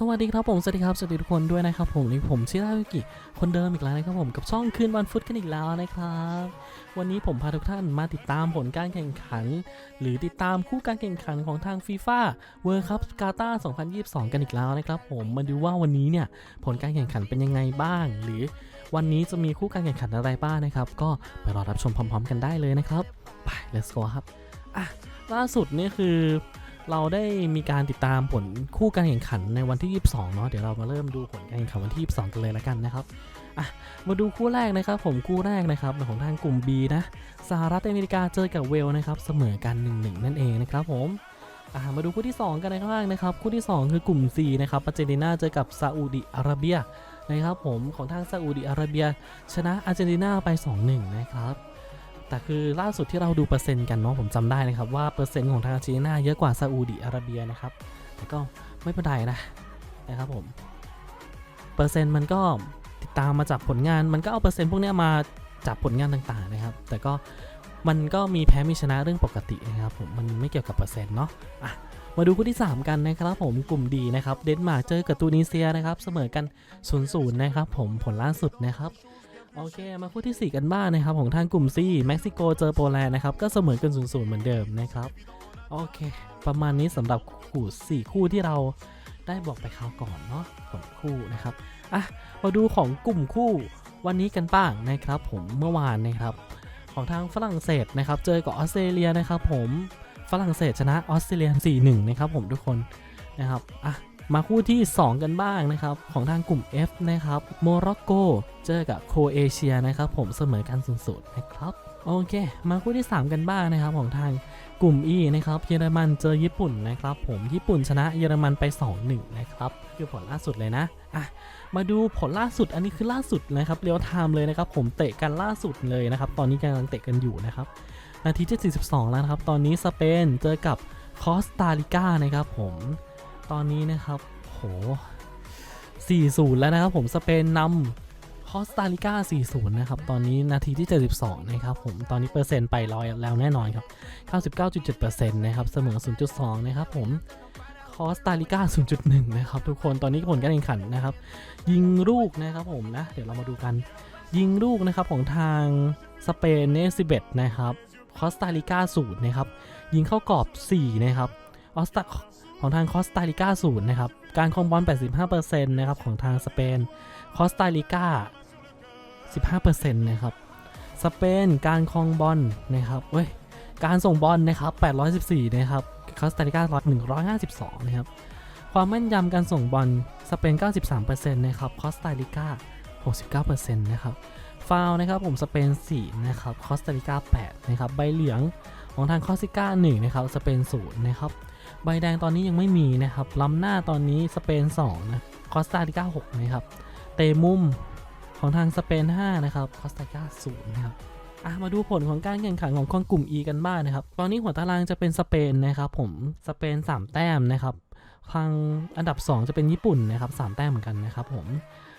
สวัสดีครับผม สวัสดีครับ สวัสดีทุกคนด้วยนะครับผมนี่ผมชิรายุกิคนเดิมอีกแล้วนะครับผมกับช่องคืนวันฟุตกันอีกแล้วนะครับ วันนี้ผมพาทุกท่านมาติดตามผลการแข่งขัน หรือติดตามคู่การแข่งขันของทางฟีฟ่าเวิร์คัพกาตาร์2022 กันอีกแล้วนะครับผมมาดูว่าวันนี้เนี่ยผลการแข่งขันเป็นยังไงบ้าง หรือวันนี้จะมีคู่การแข่งขันอะไรบ้างนะครับก็ไปรอรับชมพร้อม ๆ กันได้เลยนะครับไป let's go ครับอะล่าสุดนี่คือ เราได้มีการติดตามผลคู่การแข่งขันในวันที่ 22 เนาะเดี๋ยวเรามาเริ่มดูผลการแข่งขันวันที่ 22 กันเลยละกันนะครับอะมาดูคู่แรกนะครับผมคู่แรกนะครับของทางกลุ่ม B นะสหรัฐอเมริกาเจอกับเวลนะครับเสมอกัน 1-1 นั่นเองนะครับผมอะมาดูคู่ที่ 2 กันในข้างล่างนะครับคู่ที่ 2 คือกลุ่ม C นะครับอาร์เจนตินาเจอกับซาอุดิอาระเบียนะครับผมของทางซาอุดิอาระเบีย ชนะอาร์เจนตินาไป 2-1 นะครับ แต่คือล่าสุดที่เราดูเปอร์เซ็นต์กันเนาะผมจำได้นะครับว่าเปอร์เซ็นต์ของทางอาร์เจนตินาเยอะกว่าซาอุดิอาระเบียนะครับ แต่ก็ไม่เป็นไรนะนะครับผมเปอร์เซ็นต์มันก็ติดตามมาจากผลงาน มันก็เอาเปอร์เซ็นต์พวกนี้มาจากผลงานต่างๆนะครับ แต่ก็มันก็มีแพ้มีชนะเรื่องปกตินะครับผมมันไม่เกี่ยวกับเปอร์เซ็นต์เนาะอะมาดูคู่ที่ 3 กันนะครับผมกลุ่มดีนะครับเดนมาร์กเจอกับตูนิเซียนะครับเสมอกัน0์นะครับผมผลล่าสุดนะครับ โอเค มาคู่ที่ 4 กันบ้างนะครับ ของทางกลุ่ม C เม็กซิโกเจอโปแลนด์นะครับ ก็เสมอกัน0ูนย์ศูนย์เหมือนเดิมนะครับ โอเค ประมาณนี้สำหรับคู่4คู่ที่เราได้บอกไปคราวก่อนเนาะผลคู่นะครับอะมาดูของกลุ่มคู่วันนี้กันบ้างนะครับ ผมเมื่อวานนะครับ ของทางฝรั่งเศสนะครับ เจอกับออสเตรเลียนะครับ ผมฝรั่งเศสชนะออสเตรเลีย4-1นะครับผมทุกคนนะครับอะ มาคู่ที่ 2 กันบ้างนะครับ ของทางกลุ่ม F นะครับโมร็อกโกเจอกับโคเอเชียนะครับผมเสมอกัน0ูนะครับโอเค มาคู่ที่ 3 กันบ้างนะครับของทางกลุ่ม E นะครับเยอรมันเจอญี่ปุ่นนะครับผมญี่ปุ่นชนะเยอรมันไป 2-1 นะครับคือผลล่าสุดเลยนะอะมาดูผลล่าสุดอันนี้คือล่าสุดนะครับเรียลไทม์เลยนะครับผมเตะกันล่าสุดเลยนะครับตอนนี้กำลังเตะกันอยู่นะครับนาทีที่ 42 แล้วนะครับตอนนี้สเปนเจอกับคอสตาริกานะครับผม ตอนนี้นะครับโห4-0 แล้วนะครับผมสเปนนำคอสตาริกา4-0 นะครับ ตอนนี้นาทีที่ 72 นะครับผม ตอนนี้เปอร์เซ็นต์ไปร้อยแล้วแน่นอนครับ 99.7%นะครับ เสมอ 0.2 นะครับผมคอสตาริกา0.1 นะครับ ทุกคนตอนนี้ผลการแข่งขันนะครับ ยิงลูกนะครับผมนะ เดี๋ยวเรามาดูกันยิงลูกนะครับของทางสเปนเนสิเบตนะครับคอสตาริกา0นะครับยิงเข้ากรอบ 4 นะครับออสตา ของทางคอสตาริกาศูนย์นะครับ การครองบอล 85%นะครับของทางสเปน คอสตาริกา 15%นะครับ สเปนการครองบอลนะครับ เว้ย การส่งบอลนะครับ 814 นะครับ คอสตาริกา152 นะครับ ความแม่นยำการส่งบอล สเปน 93%นะครับ คอสตาริกา 69%นะครับ ฟาว์นะครับผม สเปน 4 นะครับ คอสตาริกา 8 นะครับ ใบเหลืองของทางคอสติก้า1นะครับ สเปน 0 นะครับ ใบแดงตอนนี้ยังไม่มีนะครับล้ำหน้าตอนนี้สเปน2นะคอสตาริกา6นะครับเตะมุมของทางสเปน5นะครับคอสตาริกา0นะครับอะมาดูผลของการแข่งขันของคนกลุ่ม E กันบ้างนะครับ ตอนนี้หัวตารางจะเป็นสเปนนะครับผมสเปน 3 แต้มนะครับทางอันดับ 2 จะเป็นญี่ปุ่นนะครับ3แต้มเหมือนกันนะครับผม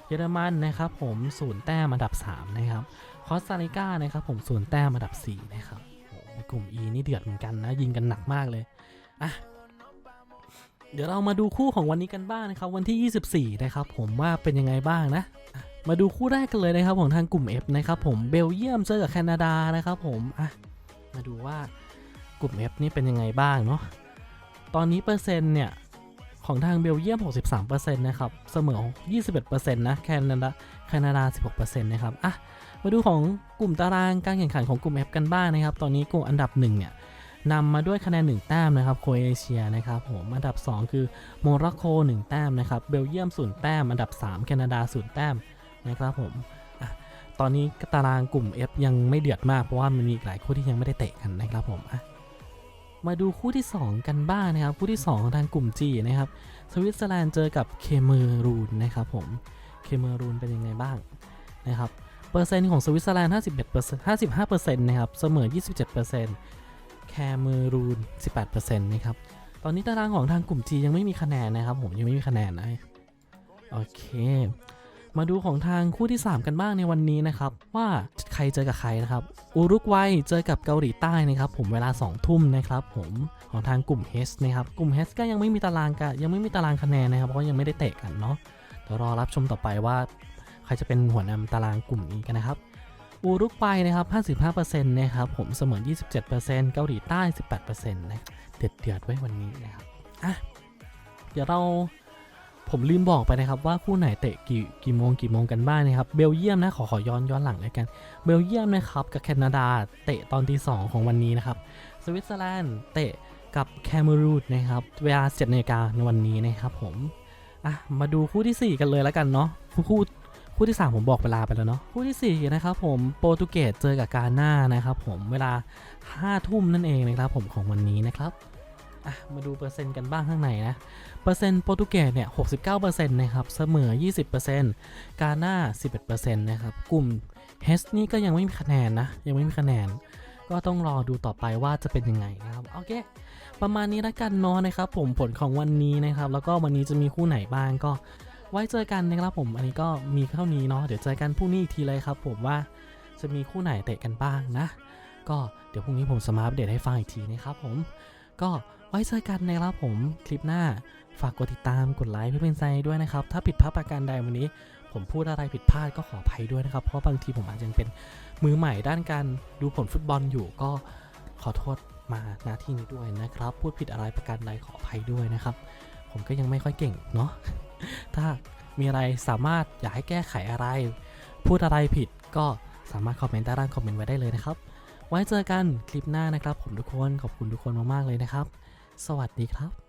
เยอรมันนะครับผม0แต้มอันดับ 3 นะครับคอสตาริกานะครับผม0แต้มอันดับ 4 นะครับกลุ่ม E นี่เดือดเหมือนกันนะ ยิงกันหนักมากเลยอะ เดี๋ยวเรามาดูคู่ของวันนี้กันบ้างนะครับ วันที่ 24 นะครับ ผมว่าเป็นยังไงบ้างนะ มาดูคู่แรกกันเลยนะครับของทางกลุ่ม F นะครับผมเบลเยียมเจอกับแคนาดานะครับผมอะมาดูว่ากลุ่ม F นี่เป็นยังไงบ้างเนาะตอนนี้เปอร์เซ็นต์เนี่ยของทางเบลเยียม 63%นะครับ เสมอ 21%นะ แคนาดา แคนาดา 16%นะครับ อะ มาดูของกลุ่มตารางการแข่งขันของกลุ่ม F กันบ้างนะครับ ตอนนี้กลุ่มอันดับหนึ่งเนี่ย นำมาด้วยคะแนน 1 แต้มนะครับโครเอเชียนะครับผมอันดับ 2 คือโมร็อกโก1 แต้มนะครับเบลเยียม0แต้ม อันดับ 3 แคนาดา0แต้มนะครับผมอตอนนี้ตารางกลุ่ม F ยังไม่เดือดมากเพราะว่ามันมีอีกหลายคู่ที่ยังไม่ได้เตะกันนะครับผมมาดูคู่ที่ 2 กันบ้างนะครับ คู่ที่ 2 ของทางกลุ่ม G นะครับสวิตเซอร์แลนด์เจอกับเคเมรูนนะครับผมเคเมรูนเป็นยังไงบ้างนะครับเปอร์เซ็นต์ของสวิตเซอร์แลนด์51% 55%นะครับเสมอ 27% แคเมรูน 18%นะครับ ตอนนี้ตารางของทางกลุ่ม G ยังไม่มีคะแนนนะครับ ผมยังไม่มีคะแนนนะ โอเค มาดูของทางคู่ที่ 3 กันบ้างในวันนี้นะครับ ว่าใครเจอกับใครนะครับ อุรุกวัยเจอกับเกาหลีใต้นะครับ ผมเวลา 2 ทุ่มนะครับ ผมของทางกลุ่ม H นะครับ กลุ่ม H ก็ยังไม่มีตารางกันยังไม่มีตารางคะแนนนะครับเพราะยังไม่ได้เตะกันเนาะเดี๋ยวรอรับชมต่อไปว่า ใครจะเป็นหัวนำตารางกลุ่มนี้กันนะครับ อุรุกวัยนะครับ 55%นะครับผมเสมอ 27%เกาหลีใต้ 18%นะเดือดเดือดๆไว้วันนี้นะครับอะเดี๋ยวเราผมลืมบอกไปนะครับว่าคู่ไหนเตะกี่กี่โมงกี่โมงกันบ้างนะครับเบลเยียมนะขอขอย้อนย้อนหลังเลยกันเบลเยียมนะครับกับแคนาดาเตะตอนที่2ของวันนี้นะครับสวิตเซอร์แลนด์เตะกับแคเมรูนนะครับเวลา7นาฬิกาในวันนี้นะครับผมอะมาดูคู่ทีสี่4 กันเลยแล้วกันเนาะคู่ คู่ที่ 3 ผมบอกเวลาไปแล้วเนาะคู่ทีสี่ 4 นะครับผมโปรตุเกสเจอกับกาหน้านะครับผมเวลา5ทุ่มนั่นเองนะครับผมของวันนี้นะครับมาดูเปอร์เซ็นต์กันบ้างข้างในนะ เปอร์เซ็นต์โปรตุเกสเนี่ย69%นะครับ เสมอ 20%กาหน้า 11%นะครับ กลุ่มเฮสนี่ก็ยังไม่มีคะแนนนะ ยังไม่มีคะแนน ก็ต้องรอดูต่อไปว่าจะเป็นยังไงนะครับ โอเค ประมาณนี้ล้วกันเนาะนะครับ ผมผลของวันนี้นะครับ แล้วก็วันนี้จะมีคู่ไหนบ้างก็ ไว้เจอกันนะครับผม อันนี้ก็มีเท่านี้เนาะ เดี๋ยวเจอกันพรุ่งนี้อีกทีเลยครับผมว่าจะมีคู่ไหนเตะกันบ้างนะ ก็เดี๋ยวพรุ่งนี้ผมสมาร์ทเดตให้ฟังอีกทีนะครับผม ก็ไว้เจอกันนะครับผม คลิปหน้าฝากกดติดตาม กดไลค์เพื่อเป็นใจด้วยนะครับ ถ้าผิดพลาดประการใดวันนี้ ผมพูดอะไรผิดพลาดก็ขออภัยด้วยนะครับ เพราะบางทีผมอาจจะยังเป็นมือใหม่ด้านการดูผลฟุตบอลอยู่ก็ขอโทษมาหน้าที่นี้ด้วยนะครับ พูดผิดอะไรประการใดขออภัยด้วยนะครับ ผมก็ยังไม่ค่อยเก่งเนาะ ถ้ามีอะไรสามารถอยากให้แก้ไขอะไร พูดอะไรผิดก็สามารถคอมเมนต์ใต้ล่างคอมเมนต์ไว้ได้เลยนะครับ ไว้เจอกันคลิปหน้านะครับ ผมทุกคนขอบคุณทุกคนมากๆเลยนะครับ สวัสดีครับ